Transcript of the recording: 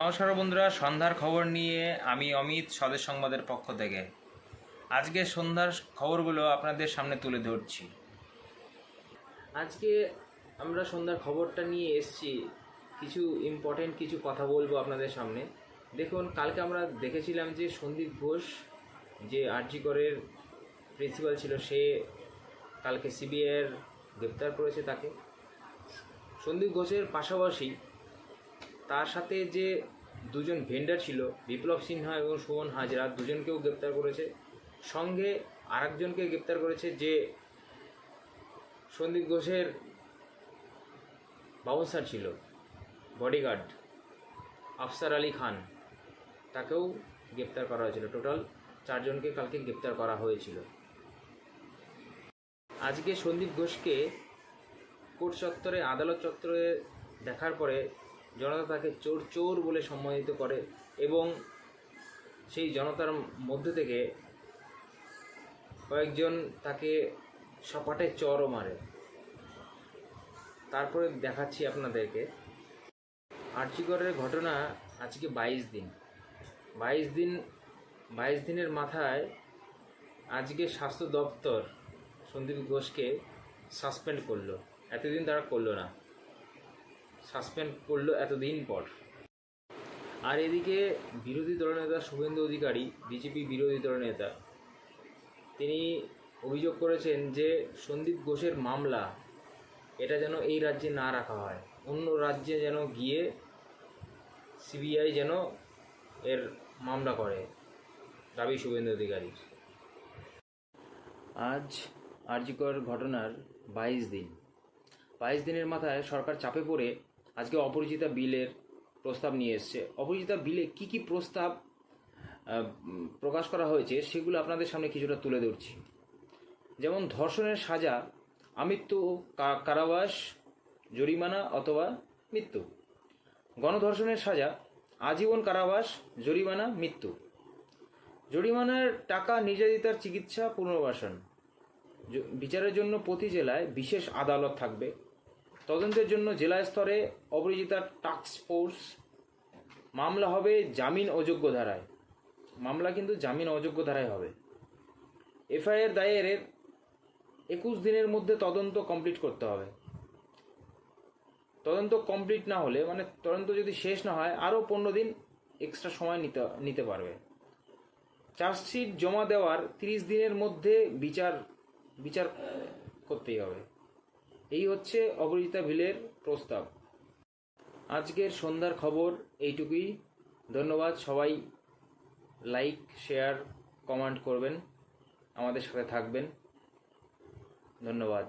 নমস্কার বন্ধুরা, সন্ধ্যার খবর নিয়ে আমি অমিত স্বদেশ সংবাদের পক্ষ থেকে। আজকে সন্ধ্যার খবরগুলো আপনাদের সামনে তুলে ধরছি। আজকে আমরা সন্ধ্যার খবরটা নিয়ে এসেছি। কিছু ইম্পর্টেন্ট কিছু কথা বলব আপনাদের সামনে। দেখুন, কালকে আমরা দেখেছিলাম যে সন্দীপ ঘোষ যে আরজিকরের প্রিন্সিপাল ছিল, সে কালকে সিবিআইয়ের গ্রেপ্তার করেছে তাকে। সন্দীপ ঘোষের পাশাপাশি তার সাথে যে দুজন ভেন্ডার ছিল, বিপ্লব সিনহা এবং সুমন হাজরা, দুজনকেও গ্রেপ্তার করেছে। সঙ্গে আরেকজনকে গ্রেপ্তার করেছে যে সন্দীপ ঘোষের বাউন্সার ছিল বডিগার্ড আফসার আলী খান। তাকেও গ্রেপ্তার করা হয়েছিল। টোটাল চারজনকে কালকে গ্রেপ্তার করা হয়েছিল। আজকে সন্দীপ ঘোষকে কোর্ট চত্বরে, আদালত চত্বরে দেখার পরে জনতা তাকে চোর চোর বলে সম্মানিত করে এবং সেই জনতার মধ্যে থেকে কয়েকজন তাকে সপাটে চরও মারে। তারপরে দেখাচ্ছি আপনাদেরকে। আর্চিগড়ের ঘটনা আজকে বাইশ দিন। বাইশ দিন, বাইশ দিনের মাথায় আজকে স্বাস্থ্য দপ্তর সন্দীপ ঘোষকে সাসপেন্ড করল। এতদিন তারা করল না। সাসপেন্ড করল এতদিন পর। আর এদিকে বিরোধী দলনেতা শুভেন্দু অধিকারী, বিজেপি বিরোধী দলনেতা তিনি অভিযোগ করেছেন যে সন্দীপ ঘোষের মামলা, এটা যেন এই রাজ্যে না রাখা হয়। অন্য রাজ্যে যেন গিয়ে সিবিআই যেন এর মামলা করে, দাবি শুভেন্দু অধিকারীর। আজ আরজিকর ঘটনার বাইশ দিন। বাইশ দিনের মাথায় সরকার চাপে পড়ে আজকে অপরিচিতা বিলের প্রস্তাব নিয়ে এসছে। অপরিচিতা বিলে কি কি প্রস্তাব প্রকাশ করা হয়েছে সেগুলো আপনাদের সামনে কিছুটা তুলে ধরছি। যেমন ধর্ষণের সাজা, আমৃত্যু কারাবাস, জরিমানা অথবা মৃত্যু। গণধর্ষণের সাজা, আজীবন কারাবাস, জরিমানা, মৃত্যু। জরিমানার টাকা নির্যাতিতার চিকিৎসা পুনর্বাসন। বিচারের জন্য প্রতি জেলায় বিশেষ আদালত থাকবে। তদন্তের জন্য জেলা স্তরে অপরিচিতা টাস্ক ফোর্স মামলা হবে জামিন অযোগ্য ধারায়। মামলা কিন্তু জামিন অযোগ্য ধারায় হবে। এফআইআর দায়েরের একুশ দিনের মধ্যে তদন্ত কমপ্লিট করতে হবে। তদন্ত কমপ্লিট না হলে মানে তদন্ত যদি শেষ না হয়, আরও পনেরো দিন এক্সট্রা সময় নিতে নিতে পারবে। চার্জশিট জমা দেওয়ার তিরিশ দিনের মধ্যে বিচার বিচার করতেই হবে। এই হচ্ছে অপরাজিতা ভিলের প্রস্তাব। আজকের সন্ধ্যার খবর এইটুকুই। ধন্যবাদ সবাই। লাইক, শেয়ার, কমেন্ট করবেন। আমাদের সাথে থাকবেন। ধন্যবাদ।